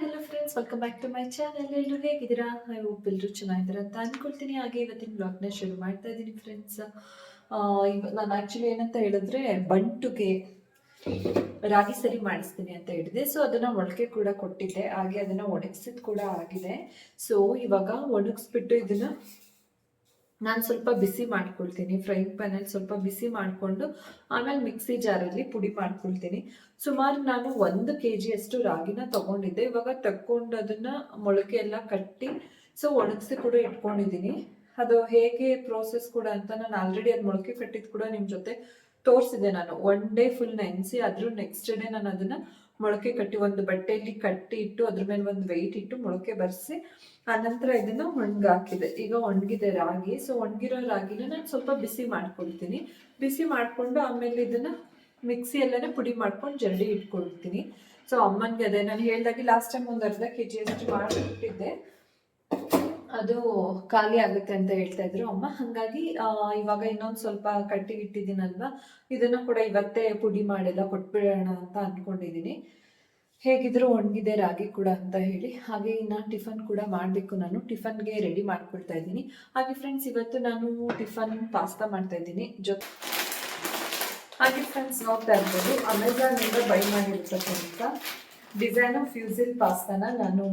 Hello friends welcome back to my channel ಎಲ್ಲರೂ ಹೇಗಿದ್ದೀರಾ? I hope ಎಲ್ಲರೂ ಚೆನ್ನಾಗಿದ್ದೀರಾ ಅಂತ ಅಂದ್ಕೊಳ್ತೀನಿ ಹಾಗೆ ಇವತ್ತಿನ ಬ್ಲಾಗ್ನ ಶುರು ಮಾಡ್ತಾ ಇದ್ದೀನಿ ಫ್ರೆಂಡ್ಸ್ ನಾನು ಆ್ಯಕ್ಚುಲಿ ಏನಂತ ಹೇಳಿದ್ರೆ ಬಂಟುಗೆ ರಾಗಿ ಸರಿ ಮಾಡಿಸ್ತೀನಿ ಅಂತ ಹೇಳಿದೆ. ಸೊ ಅದನ್ನು ಮೊಳಕೆ ಕೂಡ ಕೊಟ್ಟಿದ್ದೆ. ಹಾಗೆ ಅದನ್ನು ಒಣಗಿಸಿದ್ ಕೂಡ ಆಗಿದೆ. ಸೊ ಇವಾಗ ಒಣಗಿಸ್ಬಿಟ್ಟು ಇದನ್ನು ನಾನು ಸ್ವಲ್ಪ ಬಿಸಿ ಮಾಡ್ಕೊಳ್ತೀನಿ. ಫ್ರೈಂಗ್ ಪ್ಯಾನಲ್ಲಿ ಸ್ವಲ್ಪ ಬಿಸಿ ಮಾಡಿಕೊಂಡು ಆಮೇಲೆ ಮಿಕ್ಸಿ ಜಾರಲ್ಲಿ ಪುಡಿ ಮಾಡ್ಕೊಳ್ತೀನಿ. ಸುಮಾರು ನಾನು ಒಂದು ಕೆ ಜಿಯಷ್ಟು ರಾಗಿನ ತಗೊಂಡಿದ್ದೆ. ಇವಾಗ ತಕ್ಕೊಂಡು ಅದನ್ನ ಮೊಳಕೆ ಎಲ್ಲ ಕಟ್ಟಿ ಸೊ ಒಣಗಿಸಿ ಕೂಡ ಇಟ್ಕೊಂಡಿದ್ದೀನಿ. ಅದು ಹೇಗೆ ಪ್ರೋಸೆಸ್ ಕೂಡ ಅಂತ ನಾನು ಆಲ್ರೆಡಿ ಅದು ಮೊಳಕೆ ಕಟ್ಟಿದ್ದು ಕೂಡ ನಿಮ್ಮ ಜೊತೆ ತೋರಿಸಿದೆ ನಾನು. ಒನ್ ಡೇ ಫುಲ್ ನೆನೆಸಿ ಅದ್ರ ನೆಕ್ಸ್ಟ್ ಡೇ ನಾನು ಅದನ್ನ ಮೊಳಕೆ ಕಟ್ಟಿ ಒಂದು ಬಟ್ಟೆಯಲ್ಲಿ ಕಟ್ಟಿ ಇಟ್ಟು ಅದ್ರ ಮೇಲೆ ಒಂದು ವೆಯ್ಟ್ ಇಟ್ಟು ಮೊಳಕೆ ಬರೆಸಿ ಆನಂತರ ಇದನ್ನ ಒಣಗಾಕಿದೆ ಈಗ ಒಣಗಿದೆ ರಾಗಿ ಸೊ ಒಣಗಿರೋ ರಾಗಿನ ನಾನು ಸ್ವಲ್ಪ ಬಿಸಿ ಮಾಡ್ಕೊಳ್ತೀನಿ. ಬಿಸಿ ಮಾಡಿಕೊಂಡು ಆಮೇಲೆ ಇದನ್ನ ಮಿಕ್ಸಿಯಲ್ಲೇ ಪುಡಿ ಮಾಡ್ಕೊಂಡು ಜರಡಿ ಇಟ್ಕೊಳ್ತೀನಿ. ಸೊ ಅಮ್ಮನಿಗೆ ಅದೇ, ನಾನು ಹೇಳ್ದಾಗೆ ಲಾಸ್ಟ್ ಟೈಮ್ ಒಂದು ಅರ್ಧ ಕೆ ಜಿ ಅಷ್ಟು ಮಾಡಿಬಿಟ್ಟಿದ್ದೆ. ಅದು ಖಾಲಿ ಆಗುತ್ತೆ ಅಂತ ಹೇಳ್ತಾ ಇದ್ರು. ಅಮ್ಮ, ಹಾಗಾಗಿ ಇವಾಗ ಇನ್ನೊಂದು ಸ್ವಲ್ಪ ಕಟ್ಟಿ ಇಟ್ಟಿದ್ದೀನಲ್ವಾ? ಇದನ್ನ ಕೂಡ ಇವತ್ತೇ ಪುಡಿ ಮಾಡೆಲ್ಲ ಕೊಟ್ಬಿಡೋಣ ಅಂತ ಅನ್ಕೊಂಡಿದ್ದೀನಿ ಹೇಗಿದ್ರು ಒಣಗಿದೆ ರಾಗಿ ಕೂಡ ಅಂತ ಹೇಳಿ. ಹಾಗೆ ಇನ್ನು ಟಿಫನ್ ಕೂಡ ಮಾಡಬೇಕು ನಾನು. ಟಿಫನ್ಗೆ ರೆಡಿ ಮಾಡ್ಕೊಳ್ತಾ ಇದ್ದೀನಿ. ಹಾಗೆ ಫ್ರೆಂಡ್ಸ್ ಇವತ್ತು ನಾನು ಟಿಫನ್ ಪಾಸ್ತಾ ಮಾಡ್ತಾ ಇದ್ದೀನಿ. ಜೊತೆ ಹಾಗೆ ಫ್ರೆಂಡ್ಸ್ ನೋಡ್ತಾ ಇರ್ಬೋದು. ಅಮೆಝಾನಿಂದ ಬೈ ಮಾಡಿರ್ತಕ್ಕಂಥ ಡಿಸೈನ್ ಆಫ್ ಫ್ಯೂಸಿಲ್ ಪಾಸ್ತಾನ ನಾನು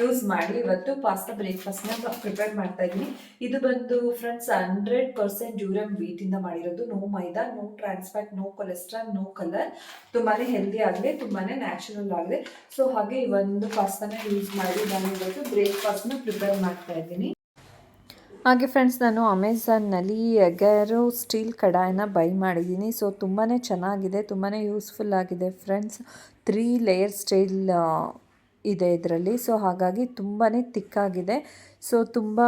ಯೂಸ್ ಮಾಡಿ, ಇವತ್ತು ಪಾಸ್ತಾ ಬ್ರೇಕ್ಫಾಸ್ಟ್ನ ಪ್ರಿಪೇರ್ ಮಾಡ್ತಾ ಇದ್ದೀನಿ. ಇದು ಬಂದು ಫ್ರೆಂಡ್ಸ್ ಹಂಡ್ರೆಡ್ ಪರ್ಸೆಂಟ್ ಜ್ಯೂರಮ್ ವೀಟಿಂದ ಮಾಡಿರೋದು. No maida no trans fat no cholesterol no colour ತುಂಬಾ ಹೆಲ್ದಿ ಆಗಿದೆ ತುಂಬಾ ನ್ಯಾಚುರಲ್ ಆಗಿದೆ. ಸೊ ಹಾಗೆ ಈ ಒಂದು ಪಾಸ್ತಾನ ಯೂಸ್ ಮಾಡಿ ನಾನು ಇವತ್ತು ಬ್ರೇಕ್ಫಾಸ್ಟ್ನ ಪ್ರಿಪೇರ್ ಮಾಡ್ತಾ ಇದ್ದೀನಿ. ಹಾಗೆ ಫ್ರೆಂಡ್ಸ್ ನಾನು ಅಮೆಝಾನ್ನಲ್ಲಿ ಎಗರು ಸ್ಟೀಲ್ ಕಡಾಯನ ಬೈ ಮಾಡಿದ್ದೀನಿ. ಸೊ ತುಂಬಾ ಚೆನ್ನಾಗಿದೆ ತುಂಬಾ ಯೂಸ್ಫುಲ್ ಆಗಿದೆ ಫ್ರೆಂಡ್ಸ್ ತ್ರೀ ಲೇಯರ್ ಸ್ಟೈಲ್ ಇದೆ ಇದರಲ್ಲಿ. ಸೊ ಹಾಗಾಗಿ ತುಂಬಾ ತಿಕ್ಕಾಗಿದೆ. ಸೊ ತುಂಬ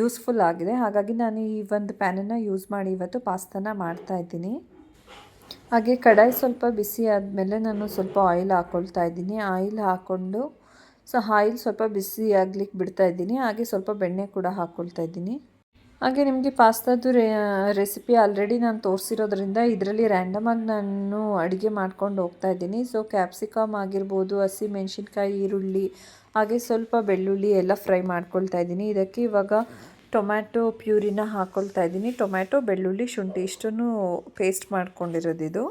ಯೂಸ್ಫುಲ್ ಆಗಿದೆ. ಹಾಗಾಗಿ ನಾನು ಈ ಒಂದು ಪ್ಯಾನನ್ನು ಯೂಸ್ ಮಾಡಿ ಇವತ್ತು ಪಾಸ್ತಾನ ಮಾಡ್ತಾ ಇದ್ದೀನಿ. ಹಾಗೆ ಕಡಾಯಿ ಸ್ವಲ್ಪ ಬಿಸಿ ಆದಮೇಲೆ ನಾನು ಸ್ವಲ್ಪ ಆಯಿಲ್ ಹಾಕ್ಕೊಳ್ತಾ ಇದ್ದೀನಿ. ಆಯಿಲ್ ಹಾಕ್ಕೊಂಡು ಸೊ ಆಯಿಲ್ ಸ್ವಲ್ಪ ಬಿಸಿ ಆಗ್ಲಿಕ್ಕೆ ಬಿಡ್ತಾ ಇದ್ದೀನಿ. ಹಾಗೆ ಸ್ವಲ್ಪ ಬೆಣ್ಣೆ ಕೂಡ ಹಾಕ್ಕೊಳ್ತಾ ಇದ್ದೀನಿ. ಹಾಗೆ ನಿಮಗೆ ಪಾಸ್ತಾದು ರೆ ರೆಸಿಪಿ ಆಲ್ರೆಡಿ ನಾನು ತೋರಿಸಿರೋದ್ರಿಂದ ಇದರಲ್ಲಿ ರ್ಯಾಂಡಮಾಗಿ ನಾನು ಅಡುಗೆ ಮಾಡ್ಕೊಂಡು ಹೋಗ್ತಾ ಇದ್ದೀನಿ. ಸೊ ಕ್ಯಾಪ್ಸಿಕಮ್ ಆಗಿರ್ಬೋದು, ಹಸಿ ಮೆಣಸಿನ್ಕಾಯಿ, ಈರುಳ್ಳಿ, ಹಾಗೆ ಸ್ವಲ್ಪ ಬೆಳ್ಳುಳ್ಳಿ ಎಲ್ಲ ಫ್ರೈ ಮಾಡ್ಕೊಳ್ತಾ ಇದ್ದೀನಿ. ಇದಕ್ಕೆ ಇವಾಗ ಟೊಮ್ಯಾಟೊ ಪ್ಯೂರಿನ ಹಾಕ್ಕೊಳ್ತಾ ಇದ್ದೀನಿ. ಟೊಮ್ಯಾಟೊ, ಬೆಳ್ಳುಳ್ಳಿ, ಶುಂಠಿ ಇಷ್ಟನ್ನು ಪೇಸ್ಟ್ ಮಾಡ್ಕೊಂಡಿರೋದಿದು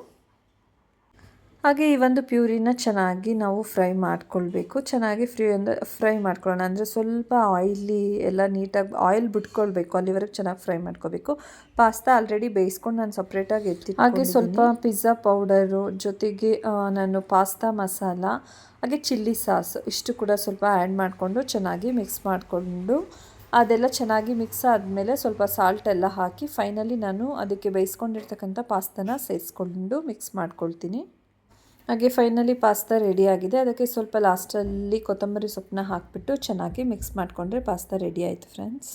ಹಾಗೆ ಈ ಒಂದು ಪ್ಯೂರಿನ ಚೆನ್ನಾಗಿ ನಾವು ಫ್ರೈ ಮಾಡ್ಕೊಳ್ಬೇಕು. ಚೆನ್ನಾಗಿ ಫ್ರೀ ಅಂದರೆ ಫ್ರೈ ಮಾಡ್ಕೊಳ್ಳೋಣ. ಅಂದರೆ ಸ್ವಲ್ಪ ಆಯಿಲಿ ಎಲ್ಲ ನೀಟಾಗಿ ಆಯಿಲ್ ಬಿಟ್ಕೊಳ್ಬೇಕು. ಅಲ್ಲಿವರೆಗೆ ಚೆನ್ನಾಗಿ ಫ್ರೈ ಮಾಡ್ಕೋಬೇಕು ಪಾಸ್ತಾ ಆಲ್ರೆಡಿ ಬೇಯಿಸ್ಕೊಂಡು ನಾನು ಸಪ್ರೇಟಾಗಿ ಎತ್ತಿ ಹಾಗೆ ಸ್ವಲ್ಪ ಪಿಜ್ಜಾ ಪೌಡರು ಜೊತೆಗೆ ನಾನು ಪಾಸ್ತಾ ಮಸಾಲ, ಹಾಗೆ ಚಿಲ್ಲಿ ಸಾಸ್ ಇಷ್ಟು ಕೂಡ ಸ್ವಲ್ಪ ಆ್ಯಡ್ ಮಾಡಿಕೊಂಡು ಚೆನ್ನಾಗಿ ಮಿಕ್ಸ್ ಮಾಡಿಕೊಂಡು ಅದೆಲ್ಲ ಚೆನ್ನಾಗಿ ಮಿಕ್ಸ್ ಆದಮೇಲೆ ಸ್ವಲ್ಪ ಸಾಲ್ಟ್ ಎಲ್ಲ ಹಾಕಿ ಫೈನಲಿ ನಾನು ಅದಕ್ಕೆ ಬೇಯಿಸ್ಕೊಂಡಿರ್ತಕ್ಕಂಥ ಪಾಸ್ತಾನ ಸೇರಿಸ್ಕೊಂಡು ಮಿಕ್ಸ್ ಮಾಡ್ಕೊಳ್ತೀನಿ. ಹಾಗೆ ಫೈನಲಿ ಪಾಸ್ತಾ ರೆಡಿಯಾಗಿದೆ ಅದಕ್ಕೆ ಸ್ವಲ್ಪ ಲಾಸ್ಟಲ್ಲಿ ಕೊತ್ತಂಬರಿ ಸೊಪ್ಪನ್ನ ಹಾಕಿಬಿಟ್ಟು ಚೆನ್ನಾಗಿ ಮಿಕ್ಸ್ ಮಾಡಿಕೊಂಡ್ರೆ ಪಾಸ್ತಾ ರೆಡಿ ಆಯಿತು ಫ್ರೆಂಡ್ಸ್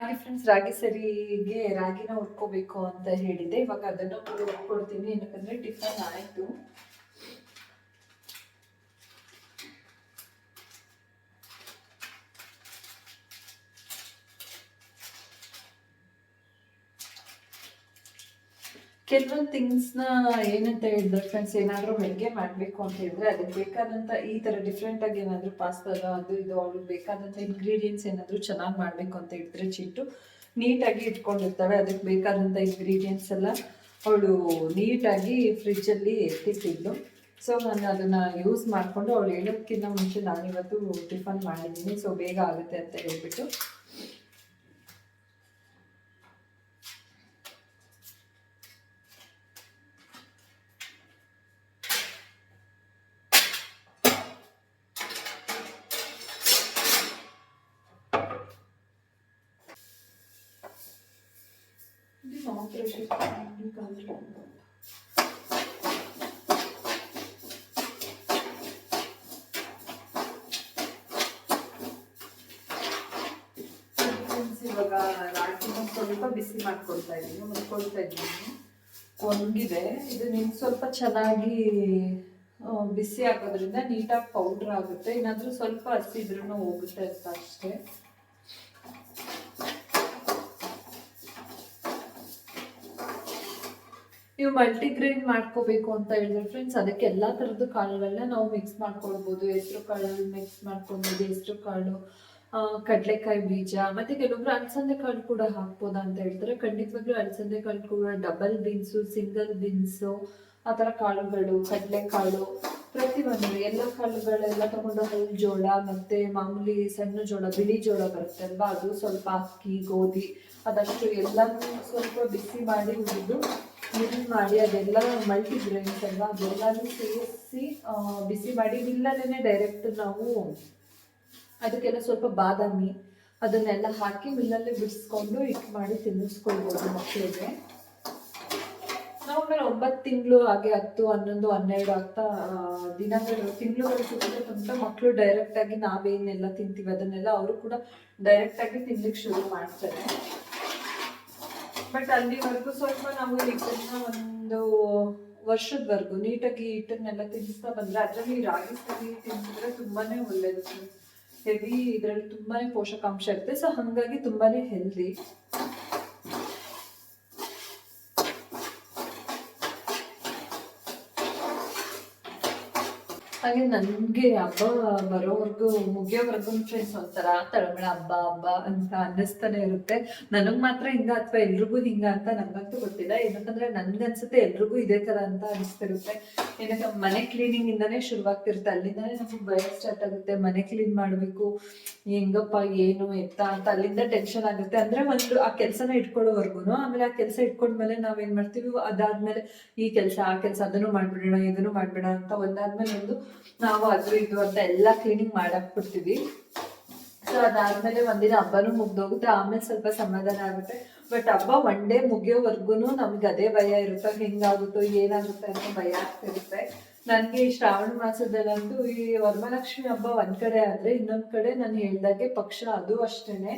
ಹಾಗೆ ಫ್ರೆಂಡ್ಸ್ ರಾಗಿ ಸರಿಗೆ ರಾಗಿನ ಹುರ್ಕೋಬೇಕು ಅಂತ ಹೇಳಿದ್ದೆ. ಇವಾಗ ಅದನ್ನು ಕೂಡ ಹುರ್ಕೊಡ್ತೀನಿ. ಏನಕ್ಕಂದ್ರೆ ಟಿಫನ್ ಆಯಿತು. ಕೆಲವೊಂದು ಥಿಂಗ್ಸ್ನ ಏನಂತ ಹೇಳಿದ್ರೆ ಫ್ರೆಂಡ್ಸ್ ಏನಾದರೂ ಅಡುಗೆ ಮಾಡಬೇಕು ಅಂತ ಹೇಳಿದ್ರೆ ಅದಕ್ಕೆ ಬೇಕಾದಂಥ ಈ ಥರ ಡಿಫ್ರೆಂಟಾಗಿ ಏನಾದರೂ ಪಾಸ್ತಾದ ಅದು ಇದು ಅವ್ರಿಗೆ ಬೇಕಾದಂಥ ಇಂಗ್ರೀಡಿಯೆಂಟ್ಸ್ ಏನಾದರೂ ಚೆನ್ನಾಗಿ ಮಾಡಬೇಕು ಅಂತ ಹೇಳಿದ್ರೆ ಚಿಟ್ಟು ನೀಟಾಗಿ ಇಟ್ಕೊಂಡಿರ್ತವೆ. ಅದಕ್ಕೆ ಬೇಕಾದಂಥ ಇಂಗ್ರೀಡಿಯೆಂಟ್ಸ್ ಎಲ್ಲ ಅವಳು ನೀಟಾಗಿ ಫ್ರಿಜ್ಜಲ್ಲಿ ಎತ್ತಿಟ್ಟಿದ್ಲು ಸೊ ನಾನು ಅದನ್ನು ಯೂಸ್ ಮಾಡಿಕೊಂಡು ಅವಳು ಹೇಳೋದಕ್ಕಿಂತ ಮುಂಚೆ ನಾನಿವತ್ತು ಟಿಫನ್ ಮಾಡಿದ್ದೀನಿ. ಸೊ ಬೇಗ ಆಗುತ್ತೆ ಅಂತ ಹೇಳ್ಬಿಟ್ಟು ಫ್ರೆಂಡ್ಸ್ ಇವಾಗ ರಾಗಿನ ಸ್ವಲ್ಪ ಬಿಸಿ ಮಾಡ್ಕೊಳ್ತಾ ಇದ್ದೀನಿ ಮುಚ್ಕೊಳ್ತಾ ಇದ್ದೀನಿ ಒಣಗಿದೆ ಇದು ನಿಮ್ಗೆ ಸ್ವಲ್ಪ ಚೆನ್ನಾಗಿ ಬಿಸಿ ಹಾಕೋದ್ರಿಂದ ನೀಟಾಗಿ ಪೌಡ್ರ್ ಆಗುತ್ತೆ ಏನಾದರೂ ಸ್ವಲ್ಪ ಹಸಿದ್ರೂ ಹೋಗುತ್ತೆ ಅಂತ ಅಷ್ಟೇ. ನೀವು ಮಲ್ಟಿಗ್ರೇನ್ ಮಾಡ್ಕೋಬೇಕು ಅಂತ ಹೇಳಿದ್ರೆ ಫ್ರೆಂಡ್ಸ್ ಅದಕ್ಕೆ ಎಲ್ಲ ಥರದ್ದು ಕಾಳುಗಳನ್ನ ನಾವು ಮಿಕ್ಸ್ ಮಾಡ್ಕೊಳ್ಬೋದು. ಹೆಸರು ಕಾಳು ಮಿಕ್ಸ್ ಮಾಡ್ಕೊಳ್ಬೋದು, ಹೆಸರು ಕಾಳು ಕಡಲೆಕಾಯಿ ಬೀಜ, ಮತ್ತೆ ಕೆಲವೊಬ್ರು ಅಲಸಂದೆ ಕಾಳು ಕೂಡ ಹಾಕ್ಬೋದಾ ಅಂತ ಹೇಳ್ತಾರೆ ಖಂಡಿತವಾಗ್ಲೂ ಅಲಸಂದೆ ಕಾಳು ಕೂಡ ಡಬಲ್ ಬೀನ್ಸು ಸಿಂಗಲ್ ಬೀನ್ಸು ಆ ಥರ ಕಾಳುಗಳು, ಕಡಲೆಕಾಳು ಪ್ರತಿಯೊಂದು ಎಲ್ಲ ಕಾಳುಗಳೆಲ್ಲ ತಗೊಂಡು ಹಲ್ಲು ಜೋಳ, ಮತ್ತೆ ಮಾಮೂಲಿ ಸಣ್ಣ ಜೋಳ, ಬಿಳಿ ಜೋಳ ಬರುತ್ತೆ ಅಲ್ವಾ? ಅದು ಸ್ವಲ್ಪ ಅಕ್ಕಿ, ಗೋಧಿ, ಅದಷ್ಟು ಎಲ್ಲನೂ ಸ್ವಲ್ಪ ಬಿಸಿ ಮಾಡಿ ಹುರಿದು ಮಿಲ್ ಮಾಡಿ ಅದೆಲ್ಲ ಮಲ್ಟಿ ಗ್ರೈನ್ಸ್ ಅಲ್ವಾ? ಅದೆಲ್ಲನೂ ಸೇರಿಸಿ ಬಿಸಿ ಮಾಡಿ ಮಿಲ್ಲಲ್ಲೇ ಡೈರೆಕ್ಟ್ ನಾವು ಅದಕ್ಕೆಲ್ಲ ಸ್ವಲ್ಪ ಬಾದಾಮಿ ಅದನ್ನೆಲ್ಲ ಹಾಕಿ ಮಿಲ್ಲಲ್ಲೇ ಬಿಡಿಸ್ಕೊಂಡು ಹಿಟ್ಟು ಮಾಡಿ ತಿನ್ನಿಸ್ಕೊಳ್ಬೋದು ಮಕ್ಕಳಿಗೆ ನಾವು ಆಮೇಲೆ ಒಂಬತ್ತು ತಿಂಗಳು ಹಾಗೆ ಹತ್ತು, ಹನ್ನೊಂದು, ಹನ್ನೆರಡು ಆಗ್ತಾ ದಿನಗಳು, ತಿಂಗಳುಗಳು ಸಿಕ್ಕಿದ್ರೆ ತುಂಬ ಮಕ್ಕಳು ಡೈರೆಕ್ಟಾಗಿ ನಾವೇನೆಲ್ಲ ತಿಂತೀವಿ ಅದನ್ನೆಲ್ಲ ಅವರು ಕೂಡ ಡೈರೆಕ್ಟಾಗಿ ತಿನ್ಲಿಕ್ಕೆ ಶುರು ಮಾಡ್ತಾರೆ. ಬಟ್ ಅಲ್ಲಿವರೆಗೂ ಸ್ವಲ್ಪ ನಾವು ಹಿಟ್ಟನ್ನ ಒಂದು ವರ್ಷದವರೆಗೂ ನೀಟಾಗಿ ಹಿಟ್ಟನ್ನೆಲ್ಲ ತಿನ್ನಿಸ್ತಾ ಬಂದರೆ ಅದರಲ್ಲಿ ರಾಗಿ ಸರಿ ತಿನ್ಸಿದ್ರೆ ತುಂಬಾನೇ ಒಳ್ಳೇದು. ಹೆವಿ ಇದರಲ್ಲಿ ತುಂಬಾನೇ ಪೋಷಕಾಂಶ ಇರುತ್ತೆ. ಸೊ ಹಾಗಾಗಿ ತುಂಬಾನೇ ಹೆಲ್ದಿ ಹಾಗೆ ನನಗೆ ಹಬ್ಬ ಬರೋವರೆಗೂ, ಮುಗಿಯೋವರೆಗೂ ಫ್ರೆಂಡ್ಸ್ ಒಂಥರ ತಳಮಳ ಹಬ್ಬ ಹಬ್ಬ ಅಂತ ಅನ್ನಿಸ್ತಾನೆ ಇರುತ್ತೆ. ನನಗೆ ಮಾತ್ರ ಹಿಂಗ ಅಥವಾ ಎಲ್ರಿಗೂ ಹಿಂಗ ಅಂತ ನಂಗಂತೂ ಗೊತ್ತಿಲ್ಲ. ಏನಕ್ಕಂದ್ರೆ ನನ್ಗನ್ಸುತ್ತೆ ಎಲ್ರಿಗೂ ಇದೇ ತರ ಅಂತ ಅನಿಸ್ತಿರುತ್ತೆ ಏನಕ್ಕೆ ಮನೆ ಕ್ಲೀನಿಂಗ್ ಇಂದಾನೇ ಶುರುವಾಗ್ತಿರುತ್ತೆ. ಅಲ್ಲಿಂದಾನೇ ನಮಗೆ ಭಯ ಸ್ಟಾರ್ಟ್ ಆಗುತ್ತೆ. ಮನೆ ಕ್ಲೀನ್ ಮಾಡಬೇಕು. ಹೆಂಗಪ್ಪ, ಏನು ಎತ್ತ ಅಂತ ಅಲ್ಲಿಂದ ಟೆನ್ಷನ್ ಆಗುತ್ತೆ. ಅಂದ್ರೆ ಒಂದು ಆ ಕೆಲಸನ ಇಟ್ಕೊಳ್ಳೋವರೆಗೂ ಆಮೇಲೆ ಆ ಕೆಲಸ ಇಟ್ಕೊಂಡ್ಮೇಲೆ ನಾವೇನ್ ಮಾಡ್ತೀವಿ? ಅದಾದ್ಮೇಲೆ ಈ ಕೆಲಸ, ಆ ಕೆಲಸ, ಅದನ್ನು ಮಾಡ್ಬಿಡೋಣ, ಇದನ್ನು ಮಾಡ್ಬೇಡ ಅಂತ ಒಂದಾದ್ಮೇಲೆ ಒಂದು ನಾವು ಅದು ಇದು ಅಂತ ಎಲ್ಲ ಕ್ಲೀನಿಂಗ್ ಮಾಡಾಕ್ಬಿಡ್ತೀವಿ ಸೊ ಅದಾದ್ಮೇಲೆ ಒಂದಿನ ಹಬ್ಬನೂ ಮುಗ್ದೋಗುತ್ತೆ. ಆಮೇಲೆ ಸ್ವಲ್ಪ ಸಮಾಧಾನ ಆಗುತ್ತೆ. ಬಟ್ ಹಬ್ಬ ಒನ್ ಡೇ ಮುಗಿಯೋವರೆಗೂ ನಮ್ಗೆ ಅದೇ ಭಯ ಇರುತ್ತೆ. ಹೆಂಗಾಗುತ್ತೋ, ಏನಾಗುತ್ತೋ ಅಂತ ಭಯ ಆಗ್ತಿರುತ್ತೆ ನನಗೆ ಈ ಶ್ರಾವಣ ಮಾಸದಲ್ಲಂತೂ ಈ ವರಮಹಾಲಕ್ಷ್ಮಿ ಹಬ್ಬ ಒಂದ್ ಕಡೆ ಆದ್ರೆ ಇನ್ನೊಂದ್ ಕಡೆ ನಾನು ಹೇಳ್ದಾಗೆ ಪಕ್ಷ ಅದು ಅಷ್ಟೇನೆ.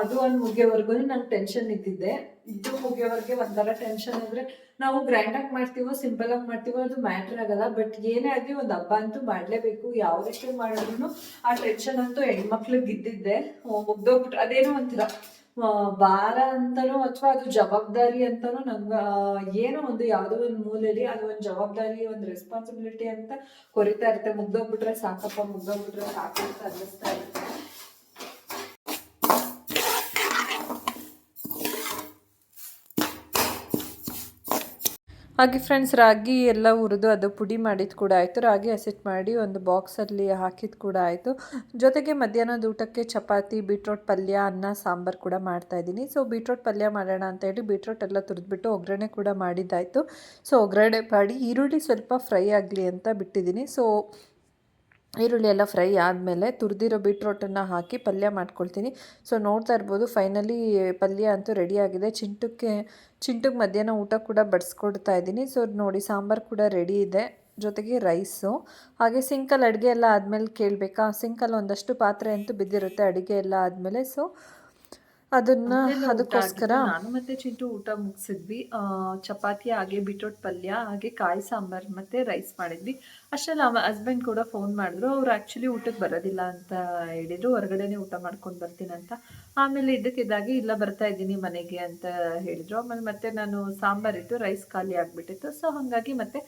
ಅದು ಒಂದು ಮುಗಿಯೋವರೆಗೂ ನಂಗೆ ಟೆನ್ಷನ್ ಇದ್ದಿದ್ದೆ. ಇದು ಮುಗಿಯೋವರೆಗೆ ಒಂಥರ ಟೆನ್ಷನ್ ಅಂದ್ರೆ ನಾವು ಗ್ರ್ಯಾಂಡ್ ಆಗಿ ಮಾಡ್ತೀವೋ ಸಿಂಪಲ್ ಆಗಿ ಮಾಡ್ತೀವೋ ಅದು ಮ್ಯಾಟರ್ ಆಗಲ್ಲ. ಬಟ್ ಏನೇ ಆಗಲಿ ಒಂದು ಹಬ್ಬ ಅಂತೂ ಮಾಡಲೇಬೇಕು. ಯಾವುದಕ್ಕೆ ಮಾಡಿದ್ರು ಆ ಟೆನ್ಷನ್ ಅಂತೂ ಹೆಣ್ಮಕ್ಳಿಗೆ ಇದ್ದಿದ್ದೆ. ಮುಗ್ದೋಗ್ಬಿಟ್ರೆ ಅದೇನೋ ಒಂಥರ. ಭಾರ ಅಂತಾನೋ ಅಥವಾ ಅದು ಜವಾಬ್ದಾರಿ ಅಂತನೋ ನಂಗೆ ಏನೋ ಒಂದು ಯಾವುದೋ ಒಂದು ಮೂಲೆಯಲ್ಲಿ ಅದು ಒಂದು ಜವಾಬ್ದಾರಿ, ಒಂದು ರೆಸ್ಪಾನ್ಸಿಬಿಲಿಟಿ ಅಂತ ಕೊರಿತಾ ಇರುತ್ತೆ. ಮುಗ್ದೋಗ್ಬಿಟ್ರೆ ಸಾಕಪ್ಪ, ಮುಗ್ದೋಗ್ಬಿಟ್ರೆ ಸಾಕು ಅಂತ ಅನ್ನಿಸ್ತಾ ಇರುತ್ತೆ. ಹಾಗೆ ಫ್ರೆಂಡ್ಸ್ ರಾಗಿ ಎಲ್ಲ ಹುರಿದು ಅದು ಪುಡಿ ಮಾಡಿದ್ದು ಕೂಡ ಆಯಿತು. ರಾಗಿ ಹಸಿಟ್ ಮಾಡಿ ಒಂದು ಬಾಕ್ಸಲ್ಲಿ ಹಾಕಿದ್ದು ಕೂಡ ಆಯಿತು. ಜೊತೆಗೆ ಮಧ್ಯಾಹ್ನದ ಊಟಕ್ಕೆ ಚಪಾತಿ ಬೀಟ್ರೋಟ್ ಪಲ್ಯ, ಅನ್ನ, ಸಾಂಬಾರು ಕೂಡ ಮಾಡ್ತಾ ಇದ್ದೀನಿ. ಸೊ ಬೀಟ್ರೋಟ್ ಪಲ್ಯ ಮಾಡೋಣ ಅಂತ ಹೇಳಿ ಬೀಟ್ರೋಟ್ ಎಲ್ಲ ತುರಿದ್ಬಿಟ್ಟು ಒಗ್ಗರಣೆ ಕೂಡ ಮಾಡಿದ್ದಾಯಿತು. ಸೊ ಒಗ್ಗರಣೆ ಮಾಡಿ ಈರುಳ್ಳಿ ಸ್ವಲ್ಪ ಫ್ರೈ ಆಗಲಿ ಅಂತ ಬಿಟ್ಟಿದ್ದೀನಿ. ಸೊ ಈರುಳ್ಳಿ ಎಲ್ಲ ಫ್ರೈ ಆದಮೇಲೆ ತುರಿದಿರೋ ಬೀಟ್ರೋಟನ್ನು ಹಾಕಿ ಪಲ್ಯ ಮಾಡ್ಕೊಳ್ತೀನಿ. ಸೊ ನೋಡ್ತಾ ಇರ್ಬೋದು ಫೈನಲಿ ಪಲ್ಯ ಅಂತೂ ರೆಡಿಯಾಗಿದೆ ಚಿಂಟಕ್ಕೆ ಚಿಂಟಕ್ಕೆ ಮಧ್ಯಾಹ್ನ ಊಟ ಕೂಡ ಬಡಿಸ್ಕೊಡ್ತಾ ಇದ್ದೀನಿ. ಸೊ ನೋಡಿ, ಸಾಂಬಾರು ಕೂಡ ರೆಡಿ ಇದೆ. ಜೊತೆಗೆ ರೈಸು ಹಾಗೆ ಸಿಂಕಲ್ಲಿ ಅಡುಗೆ ಎಲ್ಲ ಆದಮೇಲೆ ಕೇಳಬೇಕಾ? ಸಿಂಕಲ್ಲಿ ಒಂದಷ್ಟು ಪಾತ್ರೆ ಅಂತೂ ಬಿದ್ದಿರುತ್ತೆ, ಅಡುಗೆ ಎಲ್ಲ ಆದಮೇಲೆ. ಸೊ ಅದನ್ನು ಅದಕ್ಕೋಸ್ಕರ ನಾನು ಮತ್ತೆ ಚಿಂಟು ಊಟ ಮುಗಿಸಿದ್ವಿ. ಚಪಾತಿ ಹಾಗೆ ಬಿಟ್ರೋಟ್ ಪಲ್ಯ ಹಾಗೆ ಕಾಯಿ ಸಾಂಬಾರ್ ಮತ್ತೆ ರೈಸ್ ಮಾಡಿದ್ವಿ. ಅಷ್ಟೆಲ್ಲ ಹಸ್ಬೆಂಡ್ ಕೂಡ ಫೋನ್ ಮಾಡಿದ್ರು. ಅವ್ರು ಆಕ್ಚುಲಿ ಊಟಕ್ಕೆ ಬರೋದಿಲ್ಲ ಅಂತ ಹೇಳಿದ್ರು. ಹೊರಗಡೆನೆ ಊಟ ಮಾಡ್ಕೊಂಡು ಬರ್ತೀನಿ ಅಂತ. ಆಮೇಲೆ ಇದಕ್ಕಿದ್ದಾಗಿ ಇಲ್ಲ ಬರ್ತಾ ಇದ್ದೀನಿ ಮನೆಗೆ ಅಂತ ಹೇಳಿದ್ರು. ಆಮೇಲೆ ಮತ್ತೆ ನಾನು ಸಾಂಬಾರ್ ಇತ್ತು ರೈಸ್ ಖಾಲಿ ಆಗಿಬಿಟ್ಟಿತ್ತು. ಸೊ ಹಾಗಾಗಿ ಮತ್ತೆ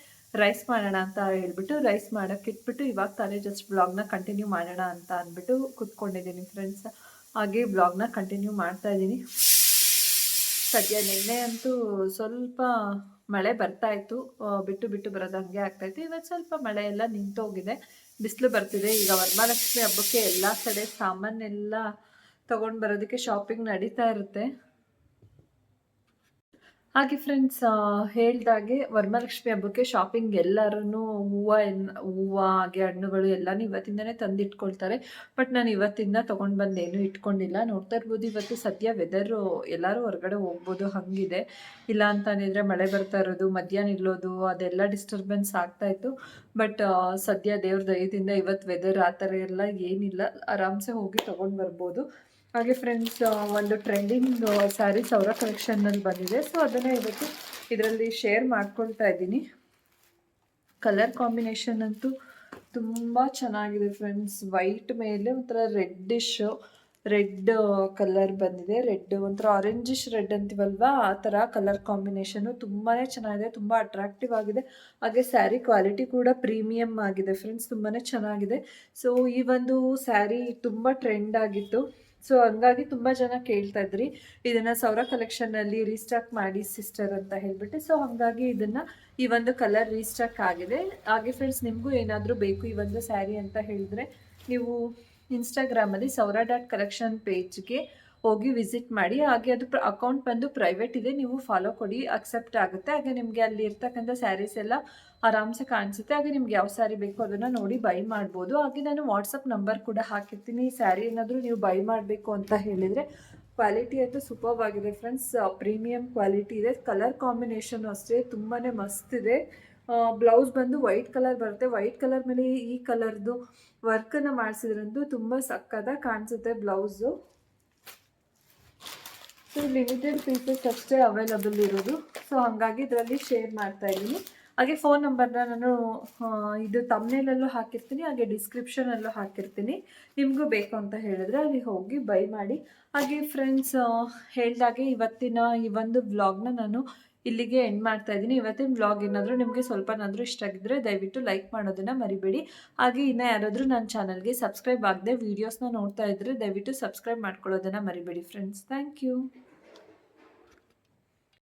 ರೈಸ್ ಮಾಡೋಣ ಅಂತ ಹೇಳ್ಬಿಟ್ಟು ರೈಸ್ ಮಾಡೋಕ್ಕೆ ಇಟ್ಬಿಟ್ಟು ಇವಾಗ ತಾನೇ ಜಸ್ಟ್ ಬ್ಲಾಗ್ನ ಕಂಟಿನ್ಯೂ ಮಾಡೋಣ ಅಂತ ಅಂದ್ಬಿಟ್ಟು ಕುತ್ಕೊಂಡಿದ್ದೀನಿ ಫ್ರೆಂಡ್ಸ್ ಹಾಗೆ ಬ್ಲಾಗ್ನ ಕಂಟಿನ್ಯೂ ಮಾಡ್ತಾ ಇದ್ದೀನಿ. ಸದ್ಯ ನಿನ್ನೆ ಅಂತೂ ಸ್ವಲ್ಪ ಮಳೆ ಬರ್ತಾ ಇತ್ತು. ಬಿಟ್ಟು ಬಿಟ್ಟು ಬರೋದು ಹಂಗೆ ಆಗ್ತಾ ಇತ್ತು. ಇವತ್ತು ಸ್ವಲ್ಪ ಮಳೆ ಎಲ್ಲ ನಿಂತೋಗಿದೆ. ಬಿಸಿಲು ಬರ್ತಿದೆ. ಈಗ ವರಮಹಾಲಕ್ಷ್ಮಿ ಹಬ್ಬಕ್ಕೆ ಎಲ್ಲ ಕಡೆ ಸಾಮಾನೆಲ್ಲ ತಗೊಂಡು ಬರೋದಕ್ಕೆ ಶಾಪಿಂಗ್ ನಡೀತಾ ಇರುತ್ತೆ. ಹಾಗೆ ಫ್ರೆಂಡ್ಸ್ ಹೇಳ್ದಾಗೆ ವರಮಹಾಲಕ್ಷ್ಮಿ ಹಬ್ಬಕ್ಕೆ ಶಾಪಿಂಗ್ ಎಲ್ಲರೂ ಹೂವು ಎನ್, ಹೂವು, ಹಾಗೆ ಹಣ್ಣುಗಳು ಎಲ್ಲಾನು ಇವತ್ತಿಂದನೇ ತಂದಿಟ್ಕೊಳ್ತಾರೆ. ಬಟ್ ನಾನು ಇವತ್ತಿಂದ ತೊಗೊಂಡು ಬಂದು ಏನೂ ಇಟ್ಕೊಂಡಿಲ್ಲ. ನೋಡ್ತಾ ಇರ್ಬೋದು ಇವತ್ತು ಸದ್ಯ ವೆದರು ಎಲ್ಲರೂ ಹೊರಗಡೆ ಹೋಗ್ಬೋದು, ಹಾಗಿದೆ. ಇಲ್ಲ ಅಂತಂದಿದ್ರೆ ಮಳೆ ಬರ್ತಾ ಇರೋದು, ಮಧ್ಯಾಹ್ನ ನಿಲ್ಲೋದು ಅದೆಲ್ಲ ಡಿಸ್ಟರ್ಬೆನ್ಸ್ ಆಗ್ತಾ ಇತ್ತು. ಬಟ್ ಸದ್ಯ ದೇವ್ರ ದಯದಿಂದ ಇವತ್ತು ವೆದರ್ ಆ ಥರ ಎಲ್ಲ ಏನಿಲ್ಲ. ಆರಾಮ್ಸೆ ಹೋಗಿ ತೊಗೊಂಡು ಬರ್ಬೋದು. ಹಾಗೆ ಫ್ರೆಂಡ್ಸ್ ಒಂದು ಟ್ರೆಂಡಿಂಗ್ ಸ್ಯಾರೀಸ್ ಸೌರ ಕಲೆಕ್ಷನ್ನಲ್ಲಿ ಬಂದಿದೆ. ಸೊ ಅದನ್ನು ಇವತ್ತು ಇದರಲ್ಲಿ ಶೇರ್ ಮಾಡ್ಕೊಳ್ತಾ ಇದ್ದೀನಿ. ಕಲರ್ ಕಾಂಬಿನೇಷನ್ ಅಂತೂ ತುಂಬ ಚೆನ್ನಾಗಿದೆ ಫ್ರೆಂಡ್ಸ್ ವೈಟ್ ಮೇಲೆ ಒಂಥರ ರೆಡ್ಡಿಶ್ ರೆಡ್ ಕಲರ್ ಬಂದಿದೆ. ರೆಡ್ ಒಂಥರ ಆರೆಂಜಿಶ್ ರೆಡ್ ಅಂತೀವಲ್ವಾ? ಆ ಥರ ಕಲರ್ ಕಾಂಬಿನೇಷನು ತುಂಬಾ ಚೆನ್ನಾಗಿದೆ, ತುಂಬ ಅಟ್ರಾಕ್ಟಿವ್ ಆಗಿದೆ. ಹಾಗೆ ಸ್ಯಾರಿ ಕ್ವಾಲಿಟಿ ಕೂಡ ಪ್ರೀಮಿಯಮ್ ಆಗಿದೆ ಫ್ರೆಂಡ್ಸ್ ತುಂಬಾ ಚೆನ್ನಾಗಿದೆ. ಸೊ ಈ ಒಂದು ಸ್ಯಾರಿ ತುಂಬ ಟ್ರೆಂಡ್ ಆಗಿತ್ತು. ಸೊ ಹಂಗಾಗಿ ತುಂಬ ಜನ ಕೇಳ್ತಾ ಇದ್ರಿ. ಇದನ್ನು ಸೌರ ಕಲೆಕ್ಷನಲ್ಲಿ ರೀಸ್ಟಾಕ್ ಮಾಡಿ ಸಿಸ್ಟರ್ ಅಂತ ಹೇಳ್ಬಿಟ್ಟು. ಸೊ ಹಾಗಾಗಿ ಇದನ್ನು ಈ ಒಂದು ಕಲರ್ ರೀಸ್ಟಾಕ್ ಆಗಿದೆ. ಹಾಗೆ ಫ್ರೆಂಡ್ಸ್ ನಿಮಗೂ ಏನಾದರೂ ಬೇಕು ಈ ಒಂದು ಸ್ಯಾರಿ ಅಂತ ಹೇಳಿದ್ರೆ, ನೀವು ಇನ್ಸ್ಟಾಗ್ರಾಮಲ್ಲಿ ಸೌರ ಡಾಟ್ ಕಲೆಕ್ಷನ್ ಪೇಜ್ಗೆ ಹೋಗಿ ವಿಸಿಟ್ ಮಾಡಿ, ಹಾಗೆ ಅದು ಅಕೌಂಟ್ ಬಂದು ಪ್ರೈವೇಟ್ ಇದೆ, ನೀವು ಫಾಲೋ ಕೊಡಿ ಅಕ್ಸೆಪ್ಟ್ ಆಗುತ್ತೆ. ಹಾಗೆ ನಿಮಗೆ ಅಲ್ಲಿ ಇರ್ತಕ್ಕಂಥ ಸ್ಯಾರೀಸ್ ಎಲ್ಲ ಆರಾಮ್ಸೆ ಕಾಣಿಸುತ್ತೆ. ಹಾಗೆ ನಿಮ್ಗೆ ಯಾವ ಸ್ಯಾರಿ ಬೇಕೋ ಅದನ್ನು ನೋಡಿ ಬೈ ಮಾಡ್ಬೋದು. ಹಾಗೆ ನಾನು ವಾಟ್ಸಪ್ ನಂಬರ್ ಕೂಡ ಹಾಕಿರ್ತೀನಿ. ಸ್ಯಾರಿ ಏನಾದರೂ ನೀವು ಬೈ ಮಾಡಬೇಕು ಅಂತ ಹೇಳಿದರೆ ಕ್ವಾಲಿಟಿ ಅಂತೂ ಸೂಪರ್ಬ್ ಆಗಿದೆ ಫ್ರೆಂಡ್ಸ್ ಪ್ರೀಮಿಯಂ ಕ್ವಾಲಿಟಿ ಇದೆ. ಕಲರ್ ಕಾಂಬಿನೇಷನ್ ಅಷ್ಟೇ ತುಂಬಾ ಮಸ್ತ್ ಇದೆ. ಬ್ಲೌಸ್ ಬಂದು ವೈಟ್ ಕಲರ್ ಬರುತ್ತೆ. ವೈಟ್ ಕಲರ್ ಮೇಲೆ ಈ ಕಲರ್ದು ವರ್ಕನ್ನು ಮಾಡಿಸಿದ್ರಂತೂ ತುಂಬ ಸಕ್ಕತ್ತಾಗಿ ಕಾಣಿಸುತ್ತೆ ಬ್ಲೌಸು ಸೊ ಲಿಮಿಟೆಡ್ ಪೀಸಸ್ ಅಷ್ಟೇ ಅವೈಲಬಲ್ ಇರೋದು. ಸೊ ಹಾಗಾಗಿ ಇದರಲ್ಲಿ ಶೇರ್ ಮಾಡ್ತಾ ಇದ್ದೀನಿ. ಹಾಗೆ ಫೋನ್ ನಂಬರ್ನ ನಾನು ಇದು ತಮ್ಮೇಲಲ್ಲೂ ಹಾಕಿರ್ತೀನಿ, ಹಾಗೆ ಡಿಸ್ಕ್ರಿಪ್ಷನಲ್ಲೂ ಹಾಕಿರ್ತೀನಿ. ನಿಮಗೂ ಬೇಕು ಅಂತ ಹೇಳಿದ್ರೆ ಅಲ್ಲಿ ಹೋಗಿ ಬೈ ಮಾಡಿ. ಹಾಗೆ ಫ್ರೆಂಡ್ಸ್ ಹೇಳ್ದಾಗೆ ಇವತ್ತಿನ ಈ ಒಂದು ವ್ಲಾಗ್ನ ನಾನು ಇಲ್ಲಿಗೆ ಎಂಡ್ ಮಾಡ್ತಾ ಇದ್ದೀನಿ. ಇವತ್ತಿನ ವ್ಲಾಗ್ ಏನಾದರೂ ನಿಮಗೆ ಸ್ವಲ್ಪನಾದರೂ ಇಷ್ಟ ಆಗಿದ್ದರೆ ದಯವಿಟ್ಟು ಲೈಕ್ ಮಾಡೋದನ್ನು ಮರಿಬೇಡಿ. ಹಾಗೆ ಇನ್ನು ಯಾರಾದರೂ ನನ್ನ ಚಾನಲ್ಗೆ ಸಬ್ಸ್ಕ್ರೈಬ್ ಆಗದೆ ವೀಡಿಯೋಸ್ನ ನೋಡ್ತಾ ಇದ್ದರೆ ದಯವಿಟ್ಟು ಸಬ್ಸ್ಕ್ರೈಬ್ ಮಾಡ್ಕೊಳ್ಳೋದನ್ನು ಮರಿಬೇಡಿ ಫ್ರೆಂಡ್ಸ್ ಥ್ಯಾಂಕ್ ಯು